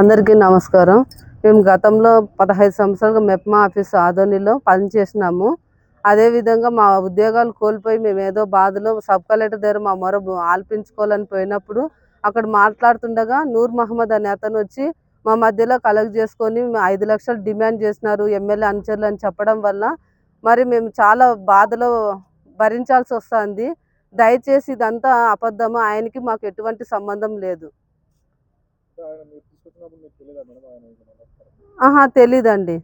అందరికీ నమస్కారం. మేము గతంలో పదహైదు సంవత్సరాలుగా మెప్మా ఆఫీస్ ఆదోనిలో పనిచేసినాము. అదేవిధంగా మా ఉద్యోగాలు కోల్పోయి మేము ఏదో బాధలో సబ్ కలెక్టర్ దగ్గర మా మొర ఆల్పించుకోవాలని పోయినప్పుడు అక్కడ మాట్లాడుతుండగా నూర్ మహమ్మద్ అనే అతను వచ్చి మా మధ్యలో కలెక్ట్ చేసుకొని ఐదు లక్షలు డిమాండ్ చేసినారు ఎమ్మెల్యే అనుచరులు అని చెప్పడం వల్ల. మరి మేము చాలా బాధలో భరించాల్సి వస్తుంది. దయచేసి ఇదంతా అబద్ధము? ఆయనకి మాకు ఎటువంటి సంబంధం లేదు. ఆహా తెలీదండి.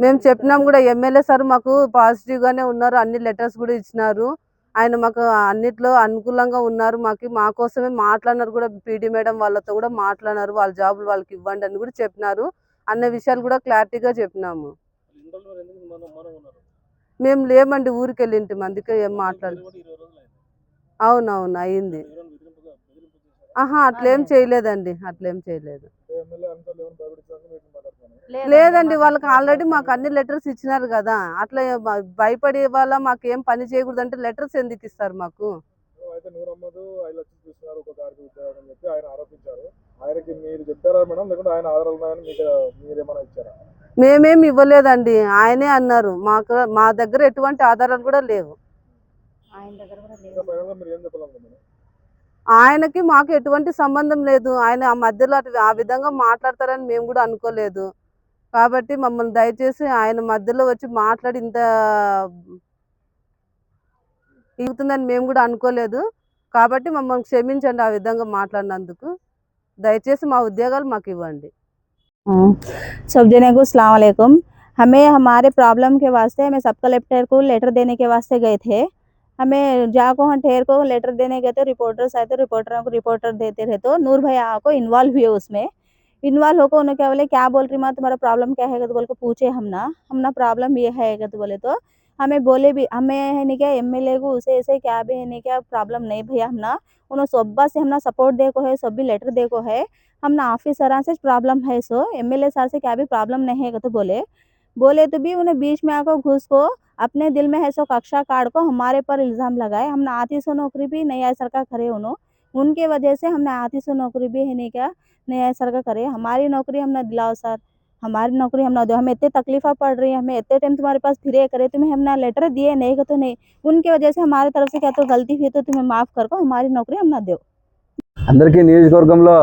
మేము చెప్పినాం కూడా ఎమ్మెల్యే సార్ మాకు పాజిటివ్ గానే ఉన్నారు అన్ని లెటర్స్ కూడా ఇచ్చినారు. ఆయన మాకు అన్నిట్లో అనుకూలంగా ఉన్నారు మాకు మా కోసమే మాట్లాడినారు కూడా పీడీ మేడం వాళ్ళతో కూడా మాట్లాడినారు వాళ్ళ జాబులు వాళ్ళకి ఇవ్వండి అని కూడా చెప్పినారు. అన్న విషయాలు కూడా క్లారిటీగా చెప్పినాము. మేము లేమండి ఊరికి వెళ్ళింటి అందుకే ఏం మాట్లాడు అవునవును అయింది ఎవరైనా బెదిరింపుగా బెదిరింపు చేశారా? ఆహా అట్లేం చేయలేదండి అట్లేం చేయలేదు. లేదండి వాళ్ళకి ఆల్రెడీ మాకు అన్ని లెటర్స్ ఇచ్చినారు కదా అట్లా భయపడే వాళ్ళ మాకు ఏం పని చేయకూడదు అంటే లెటర్స్ ఎందుకు ఇస్తారు మాకు? అయితే నూరు అమ్మదు ఐదు లక్షలు తీసుకున్నారు ఒక గారికి ఉద్యోగం అని చెప్పి ఆయన ఆరోపించారు. ఆయనకి మీరు చెప్పారా మేడం? లేకుంటే ఆయన ఆధారాలు ఉన్నాయని మీకు మీరేమైనా ఇచ్చారా? మేమేం ఇవ్వలేదండి ఆయనే అన్నారు. మాకు మా దగ్గర ఎటువంటి ఆధారాలు కూడా లేవు. ఆయన దగ్గర కూడా లేదు ఫైనల్గా మీరు ఏం చెప్పాలనుకుంటున్నారు? ఆయనకి మాకు ఎటువంటి సంబంధం లేదు ఆయన ఆ మధ్యలో అటు ఆ విధంగా మాట్లాడతారని మేము కూడా అనుకోలేదు కాబట్టి మమ్మల్ని దయచేసి ఆయన మధ్యలో వచ్చి మాట్లాడి ఇంత ఇగుతుందని మేము కూడా అనుకోలేదు కాబట్టి మమ్మల్ని క్షమించండి ఆ విధంగా మాట్లాడినందుకు దయచేసి మా ఉద్యోగాలు మాకు ఇవ్వండి हाँ। सब जने को सलाम वालेकुम हमें हमारे प्रॉब्लम के वास्ते हमें सब कलेक्टर को लेटर देने के वास्ते गए थे हमें जाको हम ठेर को लेटर देने गए थे रिपोर्टर्स आए थे रिपोर्टरों को रिपोर्टर देते रहे तो नूर भैया को इन्वॉल्व हुए उसमें। इन्वॉल्व होकर उन्होंने क्या बोले, क्या बोल रही माँ, तुम्हारा प्रॉब्लम क्या है? तो बोल के पूछे हम ना हम ना प्रॉब्लम ये है तो बोले तो। हमें बोले भी, हमें है नहीं क्या एम एल ए को उसे ऐसे क्या भी है नहीं क्या प्रॉब्लम नहीं भैया हम ना, उन्होंने सोब्बा से हम ना सपोर्ट देखो है, सब भी लेटर देखो है, हम ना ऑफिसर से प्रॉब्लम है सो एमएलए सर से क्या भी प्रॉब्लम नहीं है तो बोले। बोले तो भी उन्हें बीच में आकर घुस को अपने दिल में है सो कक्षा कार्ड को हमारे पर इल्जाम लगाए हमने आती सो नौकरी भी नहीं आए सरकार करे उन्होंने उनके वजह से हमने आती सो नौकरी भी है नहीं क्या नहीं आए सरकार करे हमारी नौकरी हमने दिलाओ सर हमारी नौकरी हम ना दो हमें इतने तकलीफा पड़ रही है हमें इतने टाइम तुम्हारे पास फिरे करे तुम्हें हमने लेटर दिए नहीं को तो नहीं उनके वजह से हमारी तरफ से क्या तो गलती हुई तो तुम्हें माफ़ कर को हमारी नौकरी हम ना दो అందరికీ నియోజకవర్గంలో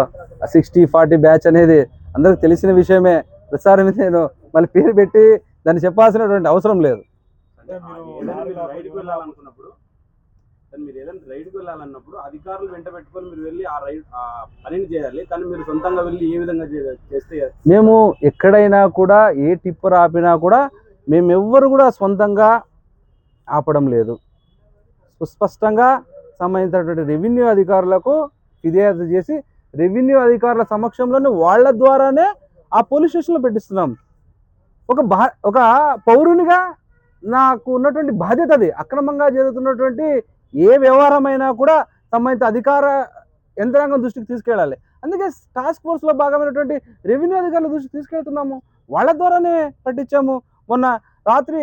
సిక్స్టీ ఫార్టీ బ్యాచ్ అనేది అందరికి తెలిసిన విషయమే ప్రసారం నేను మళ్ళీ పేరు పెట్టి దాన్ని చెప్పాల్సినటువంటి అవసరం లేదు అంటే మీరు రైడ్కి వెళ్ళాలనుకున్నప్పుడు కానీ మీరు ఏదైనా రైడ్కి వెళ్ళాలన్నప్పుడు అధికారులు వెంట పెట్టుకొని మీరు వెళ్ళి ఆ రైడ్ ఆ పనిని చేయాలి. కానీ మీరు సొంతంగా వెళ్ళి ఏ విధంగా చేస్తే మేము ఎక్కడైనా కూడా ఏ టిప్పర్ ఆపినా కూడా మేము ఎవ్వరు కూడా సొంతంగా ఆపడం లేదు. సుస్పష్టంగా సంబంధించినటువంటి రెవెన్యూ అధికారులకు ఫిర్యాదు చేసి రెవెన్యూ అధికారుల సమక్షంలోనే వాళ్ళ ద్వారానే ఆ పోలీస్ స్టేషన్లో పెట్టిస్తున్నాం. ఒక బా ఒక పౌరునిగా నాకు ఉన్నటువంటి బాధ్యత అది. అక్రమంగా జరుగుతున్నటువంటి ఏ వ్యవహారమైనా కూడా సంబంధిత అధికార యంత్రాంగం దృష్టికి తీసుకెళ్ళాలి. అందుకే టాస్క్ ఫోర్స్లో భాగమైనటువంటి రెవెన్యూ అధికారుల దృష్టికి తీసుకెళ్తున్నాము. వాళ్ళ ద్వారానే పట్టించాము. మొన్న రాత్రి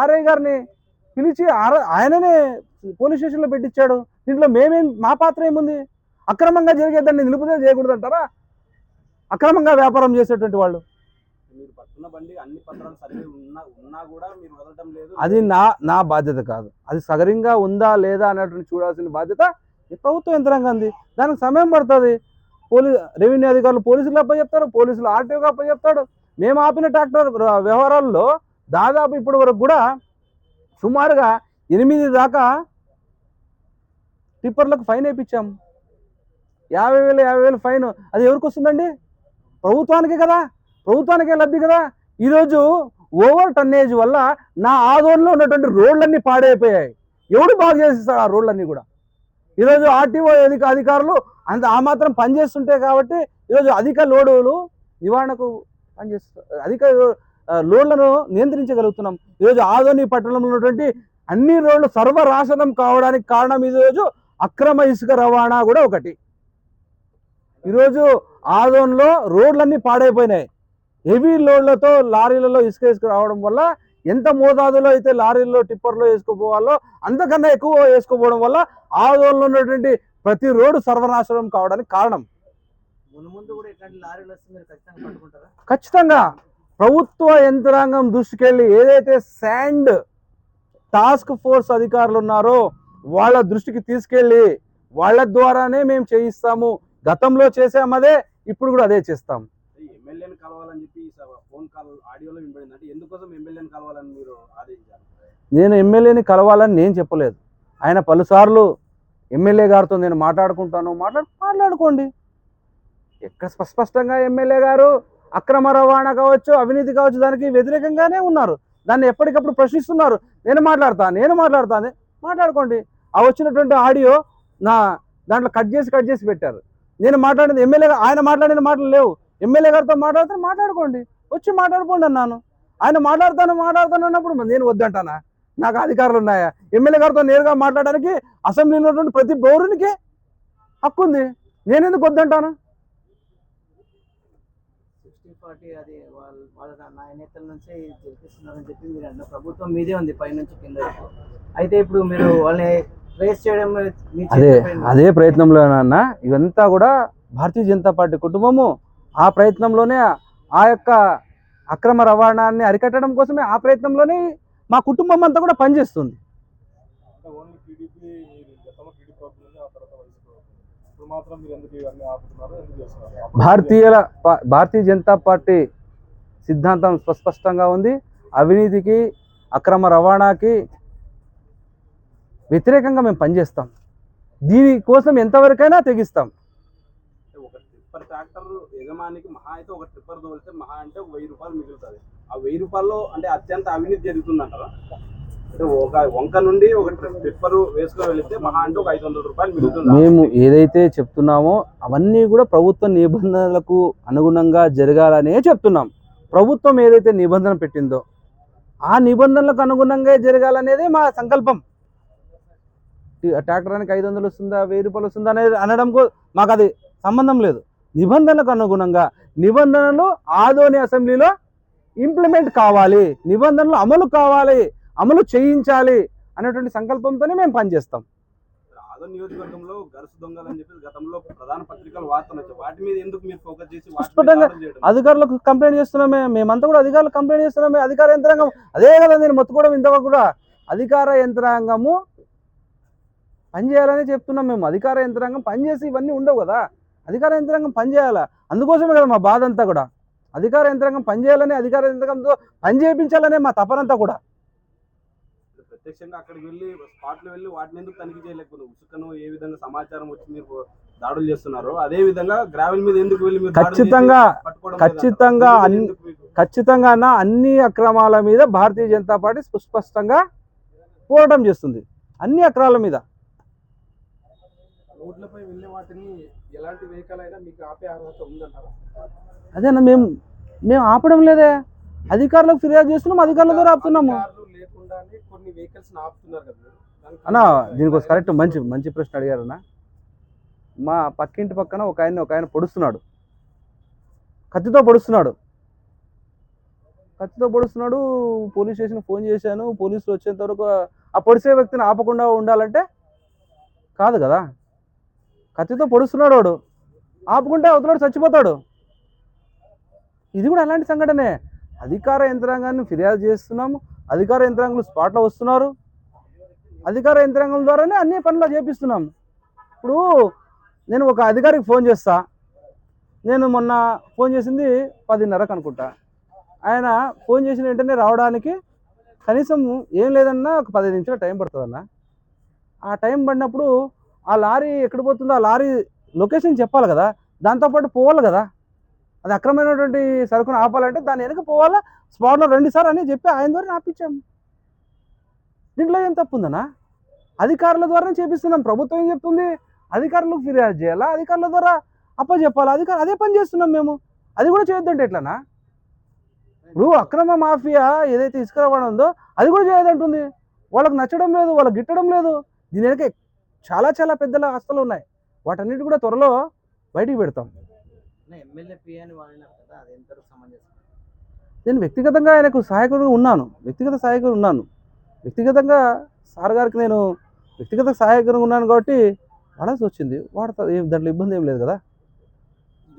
ఆర్ఐ గారిని పిలిచి ఆయననే పోలీస్ స్టేషన్లో పెట్టించాడు. దీంట్లో మేమేం మా పాత్ర ఏముంది? అక్రమంగా జరిగేదాన్ని నిలుపుదల చేయకూడదు అంటారా అక్రమంగా వ్యాపారం చేసేటువంటి వాళ్ళు. బండి అన్ని పత్రాలు సరిగ్గా ఉన్నా ఉన్నా కూడా మీరు వదలటం లేదు. అది నా నా బాధ్యత కాదు. అది సగరంగా ఉందా లేదా అనేటువంటి చూడాల్సిన బాధ్యత ఈ ప్రభుత్వ యంత్రాంగంది దానికి సమయం పడుతుంది. పోలీ రెవెన్యూ అధికారులు పోలీసులు అప్ప చెప్తారు పోలీసులు ఆర్టీఓకి అప్ప చెప్తాడు మేము ఆపిన ట్రాక్టర్ వ్యవహారాల్లో దాదాపు ఇప్పటి వరకు కూడా సుమారుగా ఎనిమిది దాకా టిప్పర్లకు ఫైన్ వేయించాము యాభై వేలు యాభై వేలు ఫైన్. అది ఎవరికి వస్తుందండి? ప్రభుత్వానికే కదా. ప్రభుత్వానికే లబ్ధి కదా? ఈరోజు ఓవర్ టన్నేజ్ వల్ల నా ఆదోన్లో ఉన్నటువంటి రోడ్లన్నీ పాడైపోయాయి. ఎవడు బాగు చేసేస్తాడు ఆ రోడ్లన్నీ కూడా? ఈరోజు ఆర్టీఓ అధిక అధికారులు అంత ఆ మాత్రం పనిచేస్తుంటే కాబట్టి ఈరోజు అధిక లోడులు నివారణకు పనిచేస్తారు అధిక లోడ్లను నియంత్రించగలుగుతున్నాం. ఈరోజు ఆదోని పట్టణంలో ఉన్నటువంటి అన్ని రోడ్లు సర్వనాశనం కావడానికి కారణం ఈరోజు అక్రమ ఇసుక రవాణా కూడా ఒకటి. ఈరోజు ఆదోన్లో రోడ్లన్నీ పాడైపోయినాయి. హెవీ లోడ్లతో లారీలలో ఇసుక ఇసుక రావడం వల్ల ఎంత మోతాదులో అయితే లారీల్లో టిప్పర్లో వేసుకోపోవాలో అంతకన్నా ఎక్కువ వేసుకోపోవడం వల్ల ఆదోళనలో ఉన్నటువంటి ప్రతి రోడ్డు సర్వనాశనం కావడానికి కారణం. ముందు ముందు కూడా ఇట్లాంటి లారీలు వస్తే మీరు ఖచ్చితంగా పట్టుకుంటారా? ఖచ్చితంగా ప్రభుత్వ యంత్రాంగం దృష్టికెళ్ళి ఏదైతే శాండ్ టాస్క్ ఫోర్స్ అధికారులు ఉన్నారో వాళ్ళ దృష్టికి తీసుకెళ్ళి వాళ్ళ ద్వారానే మేము చేయిస్తాము. గతంలో చేసామదే ఇప్పుడు కూడా అదే చేస్తాం. ఎమ్మెల్యేని కలవాలని చెప్పి ఫోన్ కాల్ ఆడియోలో వినబడింది. అంటే ఎందుకోసం ఎమ్మెల్యేని కలవాలని మీరు ఆదేశించారు? నేను ఎమ్మెల్యేని కలవాలని నేను చెప్పలేదు. ఆయన పలుసార్లు ఎమ్మెల్యే గారితో నేను మాట్లాడుకుంటాను మాట్లాడు మాట్లాడుకోండి. ఎక్కడ స్పష్టంగా ఎమ్మెల్యే గారు అక్రమ రవాణా కావచ్చు అవినీతి కావచ్చు దానికి వ్యతిరేకంగానే ఉన్నారు. దాన్ని ఎప్పటికప్పుడు ప్రశ్నిస్తున్నారు. నేను మాట్లాడతా నేను మాట్లాడతాను మాట్లాడుకోండి. ఆ వచ్చినటువంటి ఆడియో నా దాంట్లో కట్ చేసి కట్ చేసి పెట్టారు. నేను మాట్లాడింది ఎమ్మెల్యే ఆయన మాట్లాడిన మాటలు లేవు. ఎమ్మెల్యే గారితో మాట్లాడితే మాట్లాడుకోండి. వచ్చి మాట్లాడుకోండి అన్నాను. ఆయన మాట్లాడతాను మాట్లాడతాను అన్నప్పుడు నేను వద్దంటానా? నాకు అధికారులు ఉన్నాయా? ఎమ్మెల్యే గారితో నేరుగా మాట్లాడడానికి అసెంబ్లీలో ఉన్నటువంటి ప్రతి పౌరునికి హక్కు ఉంది. నేను ఎందుకు వద్దంటాను? ఫార్టీ అది వాళ్ళ వాళ్ళ నాయనేతల నుంచి గెలిపిస్తున్నారని చెప్పి మీరు అన్న ప్రభుత్వం మీదే ఉంది పైనుంచి కింద. అయితే ఇప్పుడు మీరు వాళ్ళని ట్రేస్ చేయడం అదే ప్రయత్నంలో ఇవంతా కూడా భారతీయ జనతా పార్టీ కుటుంబము. ఆ ప్రయత్నంలోనే ఆ యొక్క అక్రమ రవాణాన్ని అరికట్టడం కోసమే ఆ ప్రయత్నంలోనే మా కుటుంబం అంతా కూడా పనిచేస్తుంది. భారతీయుల భారతీయ జనతా పార్టీ సిద్ధాంతం స్పష్టంగా ఉంది. అవినీతికి అక్రమ రవాణాకి వ్యతిరేకంగా మేము పనిచేస్తాం. దీనికోసం ఎంతవరకైనా తెగిస్తాం. ట్రిప్పర్ ట్రాక్టర్ యజమానికి మహా అయితే ఒక ట్రిప్పర్ తోలితే మహా అంటే ఒక వెయ్యి రూపాయలు మిగులుతుంది. ఆ వెయ్యి రూపాయల్లో అంటే అత్యంత అవినీతి జరుగుతుందంటారా? అంటే ఒక వంక నుండి ఒక ట్రిప్పర్ వేసుకొని వెళితే మహా అంటే ఒక ఐదు వందల రూపాయలు మిగులుతుంది. మేము ఏదైతే చెప్తున్నామో అవన్నీ కూడా ప్రభుత్వ నిబంధనలకు అనుగుణంగా జరగాలనే చెప్తున్నాం. ప్రభుత్వం ఏదైతే నిబంధన పెట్టిందో ఆ నిబంధనలకు అనుగుణంగా జరగాలనేదే మా సంకల్పం. ట్రాక్టరానికి ఐదు వందలు వస్తుందా వెయ్యి రూపాయలు వస్తుందా అనేది అనడం మాకు అది సంబంధం లేదు. నిబంధనలకు అనుగుణంగా నిబంధనలు ఆదోని అసెంబ్లీలో ఇంప్లిమెంట్ కావాలి నిబంధనలు అమలు కావాలి అమలు చేయించాలి అనేటువంటి సంకల్పంతోనే మేము పనిచేస్తాం. ఆదో నియోజకవర్గంలో గరుసు దొంగలు అని చెప్పి గతంలో ప్రధాన పత్రికలు వార్తలు వచ్చాయి వాటి మీద ఎందుకు మీరు ఫోకస్ చేసి వాటి మీద స్ఫుటంగా దాడులు చేయడం? అధికారులకు కంప్లైంట్ చేస్తున్నామే మేమంతా కూడా అధికారులకు కంప్లైంట్ చేస్తున్నామే అధికార యంత్రాంగం. అదే కదా నేను మొత్తుకోవడం ఇంతవరకు కూడా. అధికార యంత్రాంగము పనిచేయాలని చెప్తున్నాం మేము. అధికార యంత్రాంగం పనిచేసి ఇవన్నీ ఉండవు కదా. అధికార యంత్రాంగం పనిచేయాలా? అందుకోసమే కదా మా బాధ అంతా కూడా. అధికార యంత్రాంగం పనిచేయాలని అధికార యంత్రాంగంతో పని చేయించాలనే మా తపనంతా కూడా. ప్రత్యక్షంగా అక్కడికి వెళ్ళి స్పాట్లో వెళ్ళి వాటిని ఎందుకు తనిఖీ చేయలేకపోతే ఉసుకను ఏ విధంగా సమాచారం వచ్చి మీరు దాడులు చేస్తున్నారు అదే విధంగా గ్రావెల్ మీద ఎందుకు వెళ్ళి మీరు ఖచ్చితంగా ఖచ్చితంగా? ఖచ్చితంగా అన్న అన్ని అక్రమాల మీద భారతీయ జనతా పార్టీ సుస్పష్టంగా పోరాటం చేస్తుంది. అన్ని అక్రమాల మీద. రోడ్లపై వెళ్ళే వాటిని ఎలాంటి వెహికల్ అయినా మీకు ఆపే అర్హత ఉందంటారా? అదేనా మేము మేము ఆపడం లేదే. అధికారులకు ఫిర్యాదు చేస్తున్నాం అధికారుల ద్వారా ఆపుతున్నాము. లేకుండానే కొన్ని వెహికల్స్ ఆపుతున్నారు కదా అన్న దీనికి కరెక్ట్ మంచి మంచి ప్రశ్న అడిగారన్న మా పక్కింటి పక్కన ఒక ఆయన ఒక ఆయన పొడుస్తున్నాడు. కత్తితో పొడుస్తున్నాడు. కత్తితో పొడుస్తున్నాడు పోలీస్ స్టేషన్ ఫోన్ చేశాను పోలీసులు వచ్చేంత వరకు ఆ పొడిసే వ్యక్తిని ఆపకుండా ఉండాలంటే కాదు కదా. కత్తితో పొడుస్తున్నాడు వాడు. ఆపుకుంటే అవతలాడు చచ్చిపోతాడు. ఇది కూడా అలాంటి సంఘటనే. అధికార యంత్రాంగాన్ని ఫిర్యాదు చేస్తున్నాము. అధికార యంత్రాంగులు స్పాట్లో వస్తున్నారు. అధికార యంత్రాంగం ద్వారానే అన్ని పనులు చేపిస్తున్నాం ఇప్పుడు నేను ఒక అధికారికి ఫోన్ చేస్తా. నేను మొన్న ఫోన్ చేసింది పదిన్నరకు అనుకుంటా. ఆయన ఫోన్ చేసిన వెంటనే రావడానికి కనీసం ఏం లేదన్నా ఒక పదిహేను నిమిషాలు టైం పడుతుందన్న. ఆ టైం పడినప్పుడు ఆ లారీ ఎక్కడ పోతుందో ఆ లారీ లొకేషన్ చెప్పాలి కదా. దాంతోపాటు పోవాలి కదా. అది అక్రమైనటువంటి సరుకును ఆపాలంటే దాని వెనక పోవాలా? స్పాట్లో రండి సార్ అని చెప్పి ఆయన ద్వారా ఆపించాము దీంట్లో ఏం తప్పు ఉందన్నా? అధికారుల ద్వారానే చేపిస్తున్నాం. ప్రభుత్వం ఏం చెప్తుంది? అధికారులకు ఫిర్యాదు చేయాలా? అధికారుల ద్వారా అప్పచెప్పాలా? అధికారులు అదే పని చేస్తున్నాం మేము. అది కూడా చేయొద్దంటే ఎట్లనా ఇప్పుడు అక్రమ మాఫియా ఏదైతే ఇసుక రవాణా ఉందో అది కూడా చేయదంటుంది వాళ్ళకి నచ్చడం లేదు వాళ్ళకి గిట్టడం లేదు. దీని వెనక చాలా చాలా పెద్దల హస్తలు ఉన్నాయి. వాటన్నిటి కూడా త్వరలో బయటికి పెడతాం. నేను వ్యక్తిగతంగా ఆయనకు సహాయకుడు ఉన్నాను. వ్యక్తిగత సహాయకుడు ఉన్నాను. వ్యక్తిగతంగా సార్ గారికి నేను వ్యక్తిగత సహాయకుడు ఉన్నాను కాబట్టి వాడాల్సి వచ్చింది. వాడతా ఏం దాంట్లో ఇబ్బంది ఏం లేదు కదా.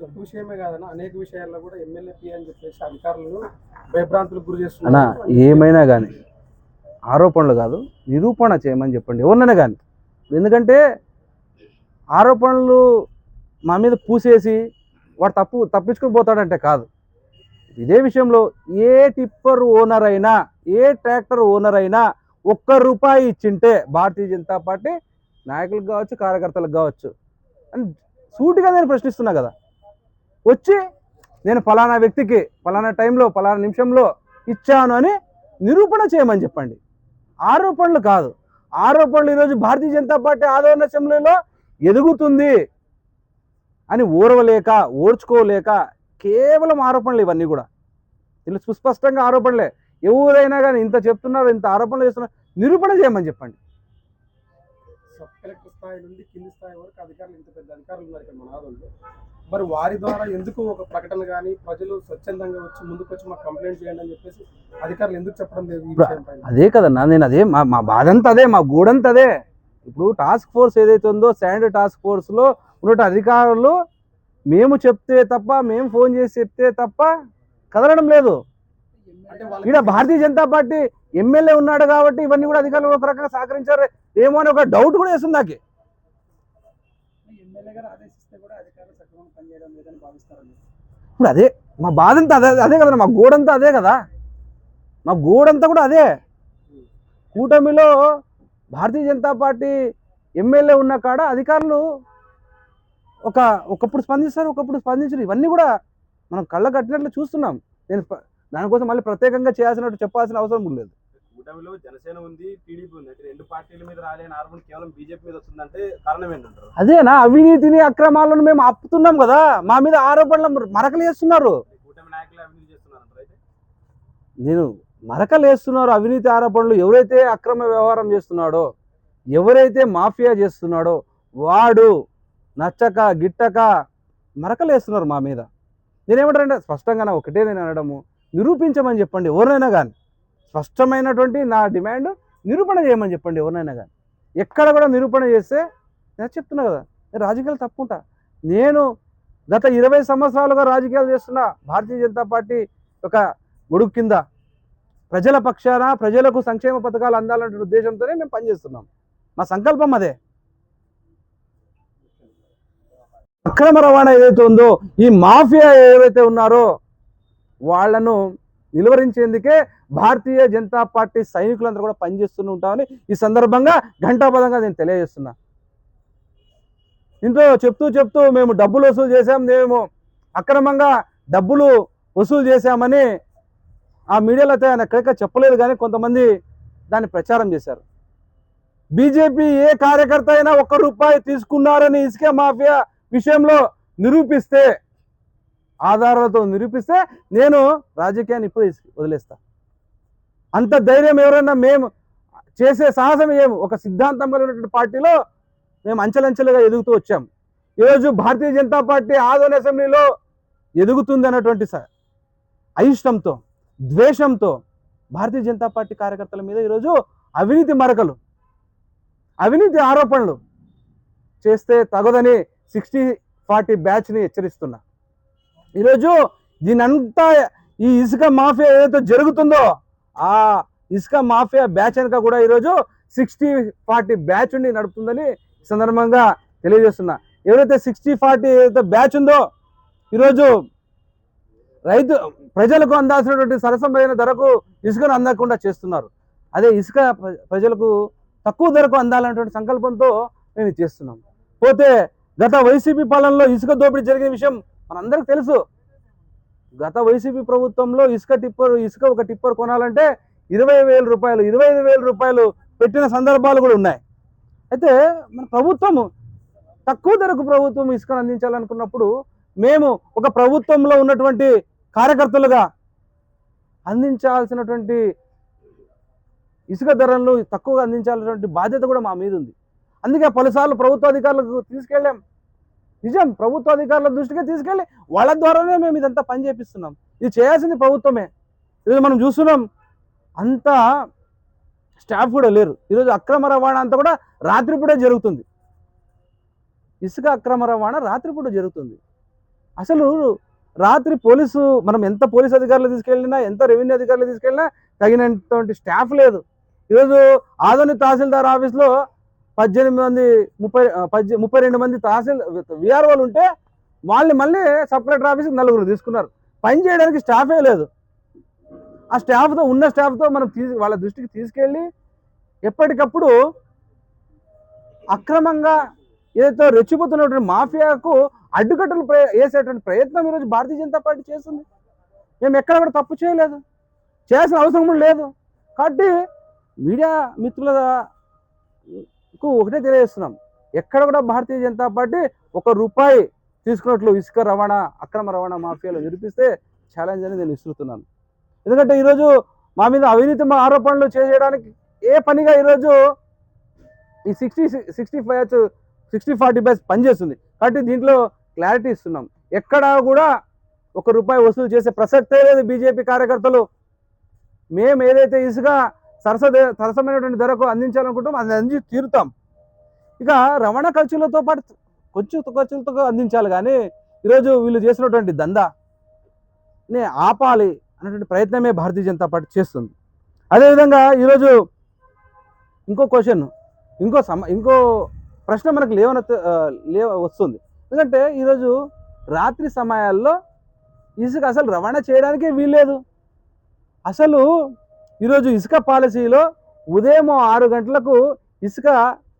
జబ్బు విషయమే కాదన్న అనేక విషయాల్లో కూడా ఎమ్మెల్యే పి అని చెప్పేసి అధికారులను భయభ్రాంతులకు గురి ఏమైనా కానీ ఆరోపణలు కాదు నిరూపణ చేయమని చెప్పండి. ఎవరినైనా కానీ ఎందుకంటే ఆరోపణలు మా మీద పూసేసి వాడు తప్పు తప్పించుకుని పోతాడంటే కాదు. ఇదే విషయంలో ఏ టిప్పర్ ఓనర్ అయినా ఏ ట్రాక్టర్ ఓనర్ అయినా ఒక్క రూపాయి ఇచ్చింటే భారతీయ జనతా పార్టీ నాయకులకు కావచ్చు కార్యకర్తలకు కావచ్చు. అని సూటిగా నేను ప్రశ్నిస్తున్నా కదా. వచ్చి నేను ఫలానా వ్యక్తికి ఫలానా టైంలో ఫలానా నిమిషంలో ఇచ్చాను అని నిరూపణ చేయమని చెప్పండి. ఆరోపణలు కాదు. ఆరోపణలు ఈరోజు భారతీయ జనతా పార్టీ ఆదరణ అసెంబ్లీలో ఎదుగుతుంది అని ఓర్వలేక ఓర్చుకోలేక కేవలం ఆరోపణలు ఇవన్నీ కూడా. ఇలా సుస్పష్టంగా ఆరోపణలే. ఎవరైనా కానీ ఇంత చెప్తున్నారు ఇంత ఆరోపణలు చేస్తున్నారు నిరూపణ చేయమని చెప్పండి. సబ్ కలెక్టర్ స్థాయి నుండి కింది స్థాయి వరకు అధికారులు ఇంత పెద్ద అధికారులు ఉన్నారు ఇక్కడ మన ఆదంలో మరి వారి ద్వారా ఎందుకు ఒక ప్రకటన కానీ ప్రజలు స్వచ్ఛందంగా వచ్చి ముందుకు వచ్చి మాకు కంప్లైంట్ చేయండి అని చెప్పేసి అధికారులు ఎందుకు చెప్పడం లేదు అదే కదన్నా నేను అదే మా మా బాధ అంతా అదే మా గూడంతా అదే. ఇప్పుడు టాస్క్ ఫోర్స్ ఏదైతే ఉందో శాండ్ టాస్క్ ఫోర్స్లో ఉన్న అధికారులు మేము చెప్తే తప్ప మేము ఫోన్ చేసి చెప్తే తప్ప కదలడం లేదు. వాళ్ళకి భారతీయ జనతా పార్టీ ఎమ్మెల్యే ఉన్నాడు కాబట్టి ఇవన్నీ కూడా అధికారులు ఒక రకంగా సహకరించారు. ఏమో అని ఒక డౌట్ కూడా వేస్తుంది నాకు ఎమ్మెల్యే గారు ఆదేశిస్తే కూడా అధికారులు సక్రమంగా పనిచేయడం లేదని భావిస్తారని ఇప్పుడు అదే మా బాధ అంతా అదే అదే కదా మా గోడంతా అదే కదా. మా గోడంతా కూడా అదే. కూటమిలో భారతీయ జనతా పార్టీ ఎమ్మెల్యే ఉన్న కాడ అధికారులు ఒక ఒకప్పుడు స్పందిస్తారు ఒకప్పుడు స్పందించరు. ఇవన్నీ కూడా మనం కళ్ళ కట్టినట్లు చూస్తున్నాం. నేను దానికోసం మళ్ళీ ప్రత్యేకంగా చేయాల్సినట్టు చెప్పాల్సిన అవసరం లేదు. కూటమిలో జనసేన ఉంది టీడీపీ ఉంది. అంటే రెండు పార్టీల మీద రాలేని ఆరోపణ కేవలం బీజేపీ మీద వస్తుందంటే కారణం ఏంటంటారు? అదేనా? అవినీతిని అక్రమాలను మేము ఆపుతున్నాం కదా. మా మీద ఆరోపణలు మరకలు వేస్తున్నారు. కూటమి నాయకులు అయితే? నేను మరకలు వేస్తున్నారు అవినీతి ఆరోపణలు. ఎవరైతే అక్రమ వ్యవహారం చేస్తున్నాడో ఎవరైతే మాఫియా చేస్తున్నాడో వాడు నచ్చక గిట్టక మరకలు వేస్తున్నారు మా మీద. నేనేమంటారంటే స్పష్టంగా నా ఒకటే నేను అనడము. నిరూపించమని చెప్పండి ఎవరినైనా కానీ స్పష్టమైనటువంటి నా డిమాండ్ నిరూపణ చేయమని చెప్పండి ఎవరినైనా కానీ. ఎక్కడ కూడా నిరూపణ చేస్తే నేను చెప్తున్నా కదా నేను రాజకీయాలు తప్పుకుంటా. నేను గత ఇరవై సంవత్సరాలుగా రాజకీయాలు చేస్తున్న భారతీయ జనతా పార్టీ ఒక గొడుగు కింద ప్రజల పక్షాన ప్రజలకు సంక్షేమ పథకాలు అందాలనే ఉద్దేశంతోనే మేము పనిచేస్తున్నాం. మా సంకల్పం అదే. అక్రమ రవాణా ఏదైతే ఉందో ఈ మాఫియా ఏవైతే ఉన్నారో వాళ్ళను నిలువరించేందుకే భారతీయ జనతా పార్టీ సైనికులందరూ కూడా పనిచేస్తూనే ఉంటామని ఈ సందర్భంగా ఘంటాపదంగా నేను తెలియజేస్తున్నా. ఇంట్లో చెప్తూ చెప్తూ మేము డబ్బులు వసూలు చేశాం మేము అక్రమంగా డబ్బులు వసూలు చేశామని ఆ మీడియాలో అయితే ఆయన ఎక్కడిక చెప్పలేదు కానీ కొంతమంది దాన్ని ప్రచారం చేశారు. బీజేపీ ఏ కార్యకర్త అయినా ఒక్క రూపాయి తీసుకున్నారని ఇసుకే మాఫియా విషయంలో నిరూపిస్తే ఆధారాలతో నిరూపిస్తే నేను రాజకీయాన్ని ఇప్పుడు వదిలేస్తా. అంత ధైర్యం ఎవరైనా మేము చేసే సాహసం ఏం? ఒక సిద్ధాంతం కలిగినటువంటి పార్టీలో మేము అంచెలంచెలుగా ఎదుగుతూ వచ్చాం. ఈరోజు భారతీయ జనతా పార్టీ ఆదోళన అసెంబ్లీలో ఎదుగుతుంది అన్నటువంటి అయిష్టంతో ద్వేషంతో భారతీయ జనతా పార్టీ కార్యకర్తల మీద ఈరోజు అవినీతి మరకలు అవినీతి ఆరోపణలు చేస్తే తగదని సిక్స్టీ ఫార్టీ బ్యాచ్ని హెచ్చరిస్తున్నా. ఈరోజు దీనంతా ఈ ఇసుక మాఫియా ఏదైతే జరుగుతుందో ఆ ఇసుక మాఫియా బ్యాచ్ వెనక కూడా ఈరోజు సిక్స్టీ ఫార్టీ బ్యాచ్ ఉండి నడుపుతుందని సందర్భంగా తెలియజేస్తున్నా. ఎవరైతే సిక్స్టీ ఫార్టీ ఏదైతే బ్యాచ్ ఉందో ఈరోజు రైతు ప్రజలకు అందాల్సినటువంటి సరసమైన ధరకు ఇసుకను అందకుండా చేస్తున్నారు. అదే ఇసుక ప్రజలకు తక్కువ ధరకు అందాలన్నటువంటి సంకల్పంతో మేము చేస్తున్నాం. పోతే గత వైసీపీ పాలనలో ఇసుక దోపిడీ జరిగిన విషయం మనందరికి తెలుసు. గత వైసీపీ ప్రభుత్వంలో ఇసుక టిప్పర్ ఇసుక ఒక టిప్పర్ కొనాలంటే ఇరవై వేల రూపాయలు ఇరవై ఐదు వేల రూపాయలు పెట్టిన సందర్భాలు కూడా ఉన్నాయి. అయితే మన ప్రభుత్వము తక్కువ ధరకు ప్రభుత్వం ఇసుకను అందించాలనుకున్నప్పుడు మేము ఒక ప్రభుత్వంలో ఉన్నటువంటి కార్యకర్తలుగా అందించాల్సినటువంటి ఇసుక ధరలను తక్కువగా అందించాల్సినటువంటి బాధ్యత కూడా మా మీద ఉంది అందుకే పలుసార్లు ప్రభుత్వ అధికారులకు తీసుకెళ్ళాం. నిజం ప్రభుత్వ అధికారుల దృష్టికి తీసుకెళ్ళి వాళ్ళ ద్వారానే మేము ఇదంతా పని చేపిస్తున్నాం. ఇది చేయాల్సింది ప్రభుత్వమే. ఈరోజు మనం చూస్తున్నాం అంత స్టాఫ్ కూడా లేరు. ఈరోజు అక్రమ రవాణా అంతా కూడా రాత్రిపూటే జరుగుతుంది. ఇసుక అక్రమ రవాణా రాత్రిపూట జరుగుతుంది. అసలు రాత్రి పోలీసు మనం ఎంత పోలీస్ అధికారులు తీసుకెళ్ళినా ఎంత రెవెన్యూ అధికారులు తీసుకెళ్ళినా తగినటువంటి స్టాఫ్ లేదు. ఈరోజు ఆదోని తహసీల్దార్ ఆఫీస్లో పద్దెనిమిది మంది ముప్పై పద్దె ముప్పై రెండు మంది తహసీల్ విఆర్ఓలు ఉంటే వాళ్ళని మళ్ళీ సబ్ కలెక్టర్ ఆఫీస్కి నలుగురు తీసుకున్నారు. పని చేయడానికి స్టాఫే లేదు. ఆ స్టాఫ్తో ఉన్న స్టాఫ్తో మనం తీసు వాళ్ళ దృష్టికి తీసుకెళ్ళి ఎప్పటికప్పుడు అక్రమంగా ఏదైతే రెచ్చిపోతున్నటువంటి మాఫియాకు అడ్డుకట్టలు వేసేటువంటి ప్రయత్నం ఈరోజు భారతీయ జనతా పార్టీ చేస్తుంది. మేము ఎక్కడ కూడా తప్పు చేయలేదు. చేయాల్సిన అవసరం కూడా లేదు. కాబట్టి మీడియా మిత్రుల మిత్రులకు ఒకటే తెలియజేస్తున్నాం. ఎక్కడ కూడా భారతీయ జనతా పార్టీ ఒక రూపాయి తీసుకున్నట్లు ఇసుక రవాణా అక్రమ రవాణా మాఫియాలో నిరూపిస్తే ఛాలెంజ్ అని నేను విసురుతున్నాను. ఎందుకంటే ఈరోజు మా మీద అవినీతి మా ఆరోపణలు చేయడానికి ఏ పనిగా ఈరోజు ఈ sixty sixty five sixty forty buys పనిచేస్తుంది. కాబట్టి దీంట్లో క్లారిటీ ఇస్తున్నాం. ఎక్కడా కూడా ఒక రూపాయి వసూలు చేసే ప్రసక్తే లేదు బీజేపీ కార్యకర్తలు. మేము ఏదైతే ఇసుక సరస సరసమైనటువంటి ధరకు అందించాలనుకుంటాం అది అందించి తీరుతాం. ఇక రవాణా ఖర్చులతో పాటు కొంచెం ఖర్చులతో అందించాలి కానీ ఈరోజు వీళ్ళు చేసినటువంటి దందా నే ఆపాలి అనేటువంటి ప్రయత్నమే భారతీయ జనతా పార్టీ చేస్తుంది. అదేవిధంగా ఈరోజు ఇంకో క్వశ్చన్ ఇంకో సమ ఇంకో ప్రశ్న మనకు లేవన లే వస్తుంది. ఎందుకంటే ఈరోజు రాత్రి సమయాల్లో ఇసుక అసలు రవాణా చేయడానికే వీల్లేదు. అసలు ఈరోజు ఇసుక పాలసీలో ఉదయం ఆరు గంటలకు ఇసుక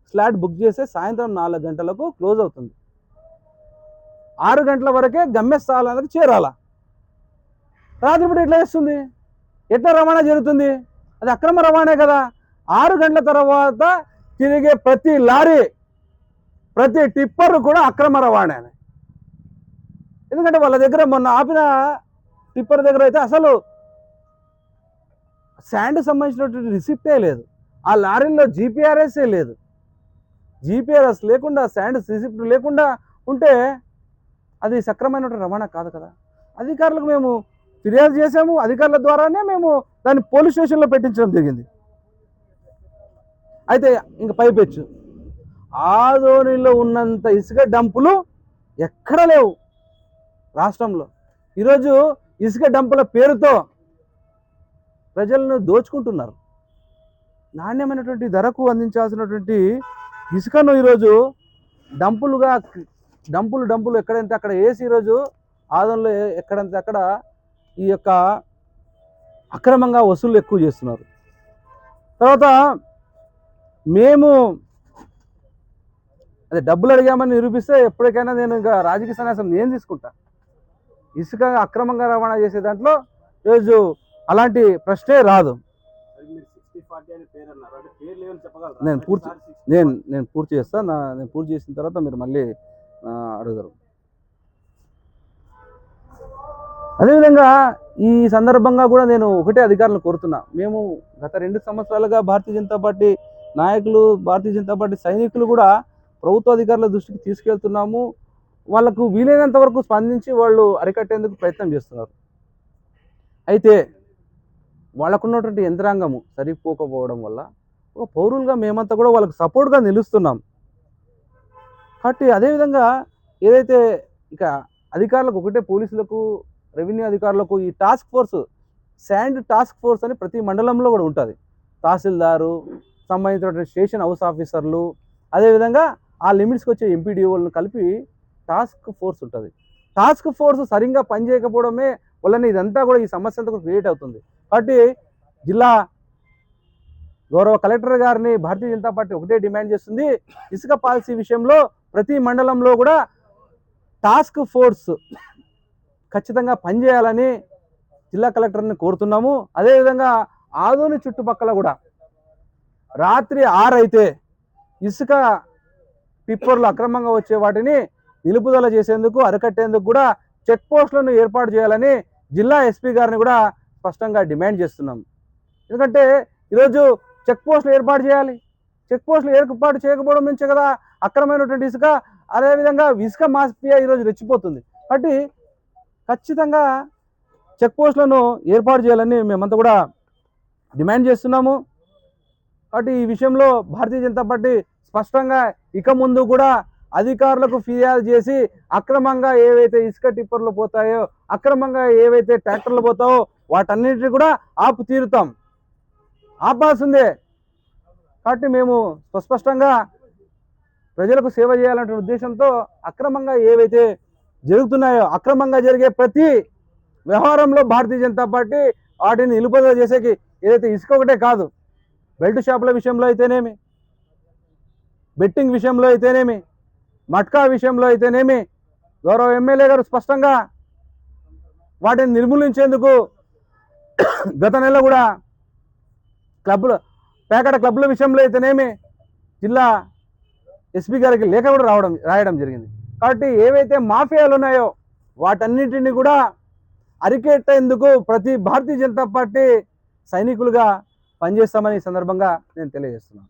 స్లాట్ బుక్ చేస్తే సాయంత్రం నాలుగు గంటలకు క్లోజ్ అవుతుంది. ఆరు గంటల వరకే గమ్యస్థానాలకు చేరాలా? రాత్రిపూట ఎట్లా చేస్తుంది? ఎట్లా రవాణా జరుగుతుంది? అది అక్రమ రవాణా కదా. ఆరు గంటల తర్వాత తిరిగే ప్రతి లారీ ప్రతి టిప్పర్ కూడా అక్రమ రవాణా ఎందుకంటే వాళ్ళ దగ్గర మొన్న ఆపిన టిప్పర్ దగ్గర అయితే అసలు శాండ్ సంబంధించినటువంటి రిసిప్టే లేదు. ఆ లారీల్లో జీపీఆర్ఎస్ఏ లేదు. జీపీఆర్ఎస్ లేకుండా శాండ్ రిసిప్ట్ లేకుండా ఉంటే అది సక్రమైనటువంటి రవాణా కాదు కదా. అధికారులకు మేము ఫిర్యాదు చేసాము అధికారుల ద్వారానే మేము దాన్ని పోలీస్ స్టేషన్లో పెట్టించడం జరిగింది. అయితే ఇంక పైపెచ్చు. ఆదోనిలో ఉన్నంత ఇసుక డంపులు ఎక్కడ లేవు రాష్ట్రంలో. ఈరోజు ఇసుక డంపుల పేరుతో ప్రజలను దోచుకుంటున్నారు. నాణ్యమైనటువంటి ధరకు అందించాల్సినటువంటి ఇసుకను ఈరోజు డంపులుగా డంపులు డంపులు ఎక్కడంటే అక్కడ వేసి ఈరోజు ఆదంలో ఎక్కడంటే అక్కడ ఈ యొక్క అక్రమంగా వసూలు ఎక్కువ చేస్తున్నారు. తర్వాత మేము అదే డబ్బులు అడిగామని నిరూపిస్తే ఎప్పటికైనా నేను ఇంకా రాజకీయ సన్యాసం నేను తీసుకుంటా. ఇసుక అక్రమంగా రవాణా చేసే దాంట్లో ఈరోజు అలాంటి ప్రశ్నే రాదు. నేను పూర్తి- ప్రతిసారి 60 నేను నేను పూర్తి చేస్తాను నేను పూర్తి చేసిన తర్వాత మీరు మళ్ళీ అడుగుతారు. అదేవిధంగా ఈ సందర్భంగా కూడా నేను ఒకటే అధికారులను కోరుతున్నా. మేము గత రెండు సంవత్సరాలుగా భారతీయ జనతా పార్టీ నాయకులు భారతీయ జనతా పార్టీ సైనికులు కూడా ప్రభుత్వ అధికారుల దృష్టికి తీసుకెళ్తున్నాము. వాళ్ళకు వీలైనంత వరకు స్పందించి వాళ్ళు అరికట్టేందుకు ప్రయత్నం చేస్తున్నారు. అయితే వాళ్ళకున్నటువంటి యంత్రాంగము సరిపోకపోవడం వల్ల ఒక పౌరులుగా మేమంతా కూడా వాళ్ళకి సపోర్ట్గా నిలుస్తున్నాం. కాబట్టి అదేవిధంగా ఏదైతే ఇక అధికారులకు ఒకటే పోలీసులకు రెవెన్యూ అధికారులకు ఈ task force sand task force అని ప్రతి మండలంలో కూడా ఉంటుంది. తహసీల్దారు సంబంధించినటువంటి స్టేషన్ హౌస్ ఆఫీసర్లు అదేవిధంగా ఆ లిమిట్స్కి వచ్చే ఎంపీడీఓలను కలిపి టాస్క్ ఫోర్స్ ఉంటుంది. టాస్క్ ఫోర్స్ సరిగ్గా పనిచేయకపోవడమే వలన ఇదంతా కూడా ఈ సమస్య అంతా క్రియేట్ అవుతుంది. కాబట్టి జిల్లా గౌరవ కలెక్టర్ గారిని భారతీయ జనతా పార్టీ ఒకటే డిమాండ్ చేస్తుంది. ఇసుక పాలసీ విషయంలో ప్రతి మండలంలో కూడా టాస్క్ ఫోర్స్ ఖచ్చితంగా పనిచేయాలని జిల్లా కలెక్టర్ని కోరుతున్నాము. అదేవిధంగా ఆదోని చుట్టుపక్కల కూడా రాత్రి ఆరైతే ఇసుక పిప్పర్లు అక్రమంగా వచ్చే వాటిని నిలుపుదల చేసేందుకు అరికట్టేందుకు కూడా చెక్ పోస్టులను ఏర్పాటు చేయాలని జిల్లా ఎస్పీ గారిని కూడా స్పష్టంగా డిమాండ్ చేస్తున్నాం. ఎందుకంటే ఈరోజు చెక్ పోస్టులు ఏర్పాటు చేయాలి. చెక్ పోస్టులు ఏర్పాటు చేయకపోవడం నుంచే కదా అక్రమైనటువంటి ఇసుక అదేవిధంగా ఇసుక మాఫియా ఈరోజు రెచ్చిపోతుంది. కాబట్టి ఖచ్చితంగా చెక్ పోస్టులను ఏర్పాటు చేయాలని మేమంతా కూడా డిమాండ్ చేస్తున్నాము. కాబట్టి ఈ విషయంలో భారతీయ జనతా పార్టీ స్పష్టంగా ఇక ముందు కూడా అధికారులకు ఫిర్యాదు చేసి అక్రమంగా ఏవైతే ఇసుక టిప్పర్లు పోతాయో అక్రమంగా ఏవైతే ట్రాక్టర్లు పోతావో వాటన్నిటిని కూడా ఆపు తీరుతాం. ఆపాల్సిందే. కాబట్టి మేము స్పష్టంగా ప్రజలకు సేవ చేయాలనే ఉద్దేశంతో అక్రమంగా ఏవైతే జరుగుతున్నాయో అక్రమంగా జరిగే ప్రతి వ్యవహారంలో భారతీయ జనతా పార్టీ వాటిని నిలుపుదల చేసేకి ఏదైతే ఇసుక ఒకటే కాదు బెల్ట్ షాపుల విషయంలో అయితేనేమి బెట్టింగ్ విషయంలో అయితేనేమి మట్కా విషయంలో అయితేనేమి గౌరవ ఎమ్మెల్యే గారు స్పష్టంగా వాటిని నిర్మూలించేందుకు గత నెల కూడా క్లబ్ల పేకట క్లబ్ల విషయంలో అయితేనేమి జిల్లా ఎస్పీ గారికి లేఖ కూడా రావడం రాయడం జరిగింది. కాబట్టి ఏవైతే మాఫియాలు ఉన్నాయో వాటన్నిటిని కూడా అరికెట్టేందుకు ప్రతి భారతీయ జనతా పార్టీ సైనికులుగా పనిచేస్తామని ఈ సందర్భంగా నేను తెలియజేస్తున్నాను.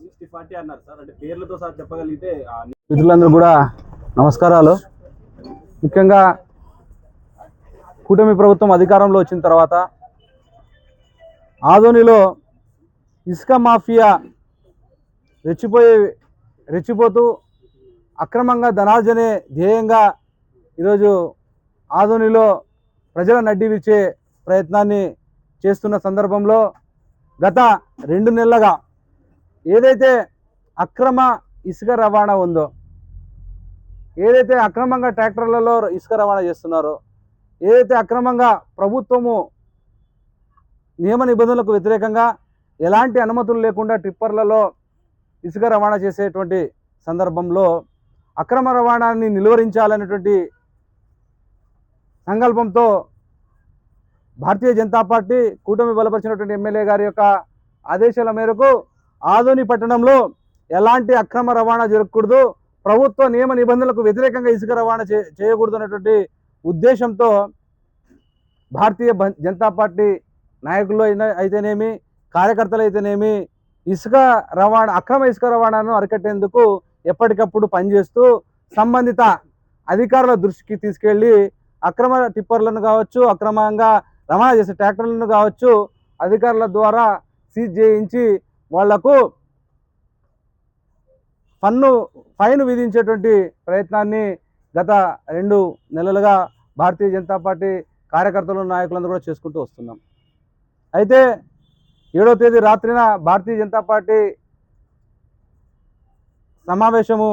సిక్స్టీ ఫార్టీ అన్నారు సార్ అంటే పేర్లతో సార్ చెప్పగలిగితే ఆ మిత్రులందరూ కూడా నమస్కారాలు. ముఖ్యంగా కూటమి ప్రభుత్వం అధికారంలో వచ్చిన తర్వాత ఆదోనిలో ఇసుక మాఫియా రెచ్చిపోయే రెచ్చిపోతూ అక్రమంగా ధనార్జనే ధ్యేయంగా ఈరోజు ఆధోనిలో ప్రజల నడ్డి విచ్చే ప్రయత్నాన్ని చేస్తున్న సందర్భంలో గత రెండు నెలలుగా ఏదైతే అక్రమ ఇసుక రవాణా ఉందో ఏదైతే అక్రమంగా ట్రాక్టర్లలో ఇసుక రవాణా చేస్తున్నారో ఏదైతే అక్రమంగా ప్రభుత్వము నియమ నిబంధనలకు వ్యతిరేకంగా ఎలాంటి అనుమతులు లేకుండా ట్రిప్పర్లలో ఇసుక రవాణా చేసేటువంటి సందర్భంలో అక్రమ రవాణాన్ని నిలువరించాలనేటువంటి సంకల్పంతో భారతీయ జనతా పార్టీ కూటమి బలపరిచినటువంటి ఎమ్మెల్యే గారి యొక్క ఆదేశాల మేరకు ఆదోని పట్టణంలో ఎలాంటి అక్రమ రవాణా జరగకూడదు ప్రభుత్వ నియమ నిబంధనలకు వ్యతిరేకంగా ఇసుక రవాణా చే చేయకూడదు అనేటువంటి ఉద్దేశంతో భారతీయ జనతా పార్టీ నాయకులు అయినా అయితేనేమి కార్యకర్తలు అయితేనేమి ఇసుక రవాణా అక్రమ ఇసుక రవాణాను అరికట్టేందుకు ఎప్పటికప్పుడు పనిచేస్తూ సంబంధిత అధికారుల దృష్టికి తీసుకెళ్ళి అక్రమ టిప్పర్లను కావచ్చు అక్రమంగా రవాణా చేసే ట్రాక్టర్లను కావచ్చు అధికారుల ద్వారా సీజ్ చేయించి వాళ్ళకు పన్ను ఫైన్ విధించేటువంటి ప్రయత్నాన్ని గత రెండు నెలలుగా భారతీయ జనతా పార్టీ కార్యకర్తలు నాయకులందరూ కూడా చేసుకుంటూ వస్తున్నాం. అయితే ఏడో తేదీ రాత్రిన భారతీయ జనతా పార్టీ సమావేశము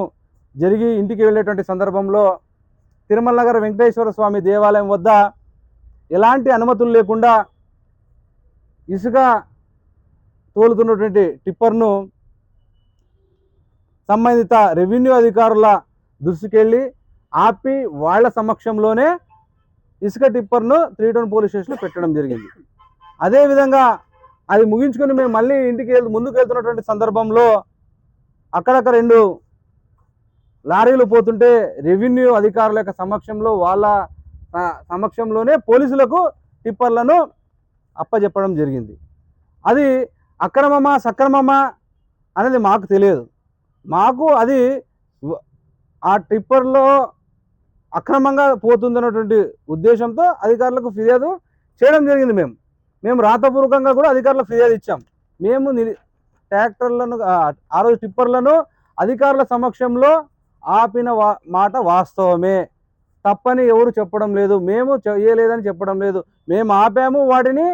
జరిగి ఇంటికి వెళ్ళేటువంటి సందర్భంలో తిరుమల నగర్ వెంకటేశ్వర స్వామి దేవాలయం వద్ద ఎలాంటి అనుమతులు లేకుండా ఇసుక తోలుతున్నటువంటి టిప్పర్ను సంబంధిత రెవెన్యూ అధికారుల దృష్టికెళ్ళి ఆపి వాళ్ళ సమక్షంలోనే ఇసుక టిప్పర్ను త్రీ టౌన్ పోలీస్ స్టేషన్లో పెట్టడం జరిగింది. అదేవిధంగా అది ముగించుకొని మేము మళ్ళీ ఇంటికి వెళ్ ముందుకు వెళ్తున్నటువంటి సందర్భంలో అక్కడక్కడ రెండు లారీలు పోతుంటే రెవెన్యూ అధికారుల యొక్క సమక్షంలో వాళ్ళ సమక్షంలోనే పోలీసులకు టిప్పర్లను అప్పచెప్పడం జరిగింది. అది అక్రమమా సక్రమమా అనేది మాకు తెలియదు. మాకు అది ఆ టిప్పర్లో అక్రమంగా పోతుందన్నటువంటి ఉద్దేశంతో అధికారులకు ఫిర్యాదు చేయడం జరిగింది మేము. మేము రాతపూర్వకంగా కూడా అధికారులకు ఫిర్యాదు ఇచ్చాం. మేము ట్రాక్టర్లను ఆ, రోజు టిప్పర్లను అధికారుల సమక్షంలో ఆపిన వా మాట వాస్తవమే. తప్పని ఎవరు చెప్పడం లేదు. మేము చేయలేదని చెప్పడం లేదు. మేము ఆపాము వాటిని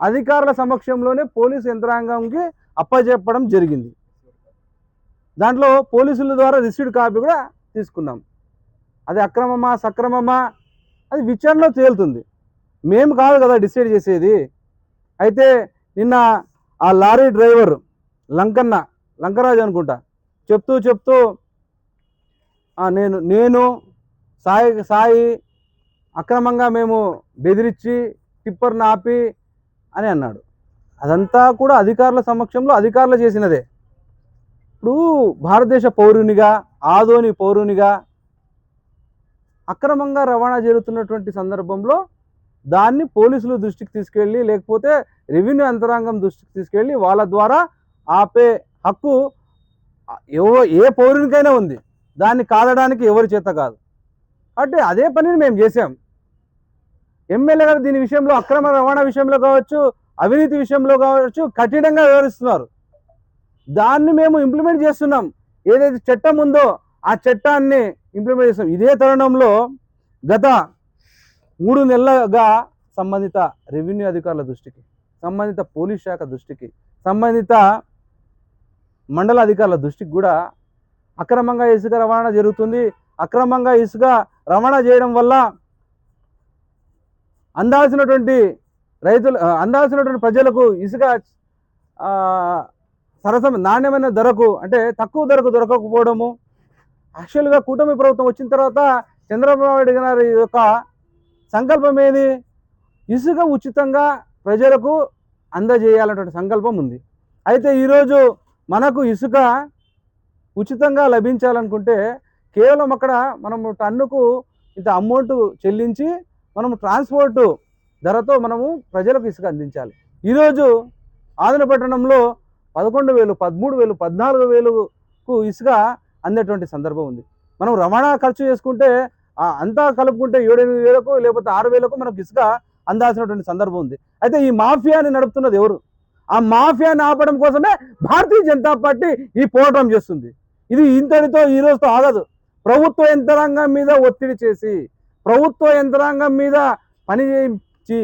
అధికారుల సమక్షంలోనే పోలీసు యంత్రాంగంకి అప్పచెప్పడం జరిగింది. దాంట్లో పోలీసుల ద్వారా రిసీవ్డ్ కాపీ కూడా తీసుకున్నాం. అది అక్రమమా సక్రమమా అది విచారణలో తేలుతుంది. మేము కాదు కదా డిసైడ్ చేసేది. అయితే నిన్న ఆ లారీ డ్రైవర్ లంకన్న లంకరాజు అనుకుంటా చెప్తూ చెప్తూ నేను నేను సాయి సాయి అక్రమంగా మేము బెదిరించి టిప్పర్ని ఆపి అని అన్నాడు. అదంతా కూడా అధికారుల సమక్షంలో అధికారులు చేసినదే. ఇప్పుడు భారతదేశ పౌరునిగా ఆదోని పౌరునిగా అక్రమంగా రవాణా జరుగుతున్నటువంటి సందర్భంలో దాన్ని పోలీసులు దృష్టికి తీసుకెళ్ళి లేకపోతే రెవెన్యూ యంత్రాంగం దృష్టికి తీసుకెళ్ళి వాళ్ళ ద్వారా ఆపే హక్కు ఎవ ఏ పౌరునికైనా ఉంది. దాన్ని కాదడానికి ఎవరి చేత కాదు. అంటే అదే పనిని మేము చేసాం ఎమ్మెల్యే గారు దీని విషయంలో అక్రమ రవాణా విషయంలో కావచ్చు అవినీతి విషయంలో కావచ్చు కఠినంగా వివరిస్తున్నారు దాన్ని మేము ఇంప్లిమెంట్ చేస్తున్నాం. ఏదైతే చట్టం ఉందో ఆ చట్టాన్ని ఇంప్లిమెంట్ చేస్తాం ఇదే తరుణంలో గత మూడు నెలలుగా సంబంధిత రెవెన్యూ అధికారుల దృష్టికి సంబంధిత పోలీస్ శాఖ దృష్టికి సంబంధిత మండల అధికారుల దృష్టికి కూడా అక్రమంగా ఇసుక రవాణా జరుగుతుంది. అక్రమంగా ఇసుక రవాణా చేయడం వల్ల అందాల్సినటువంటి రైతులు అందాల్సినటువంటి ప్రజలకు ఇసుక ఆ, సరసమ నాణ్యమైన ధరకు అంటే తక్కువ ధరకు దొరకకపోవడము. యాక్చువల్గా కూటమి ప్రభుత్వం వచ్చిన తర్వాత చంద్రబాబు నాయుడు గారి యొక్క సంకల్పం ఏది? ఇసుక ఉచితంగా ప్రజలకు అందజేయాలన్నటువంటి సంకల్పం ఉంది. అయితే ఈరోజు మనకు ఇసుక ఉచితంగా లభించాలనుకుంటే కేవలం అక్కడ మనము టన్నుకు ఇంత అమౌంట్ చెల్లించి మనము ట్రాన్స్పోర్టు ధరతో మనము ప్రజలకు ఇసుక అందించాలి. ఈరోజు ఆదిన పదకొండు వేలు పదమూడు వేలు పద్నాలుగు వేలుకు ఇసుక అందేటువంటి సందర్భం ఉంది. మనం రవాణా ఖర్చు చేసుకుంటే అంతా కలుపుకుంటే ఏడెనిమిది వేలకు లేకపోతే ఆరు వేలకు మనకు ఇసుక అందాల్సినటువంటి సందర్భం ఉంది. అయితే ఈ మాఫియాని నడుపుతున్నది ఎవరు? ఆ మాఫియాని ఆపడం కోసమే భారతీయ జనతా పార్టీ ఈ పోరాటం చేస్తుంది. ఇది ఇంతటితో ఈ రోజుతో ఆగదు. ప్రభుత్వ యంత్రాంగం మీద ఒత్తిడి చేసి ప్రభుత్వ యంత్రాంగం మీద పని చేయించి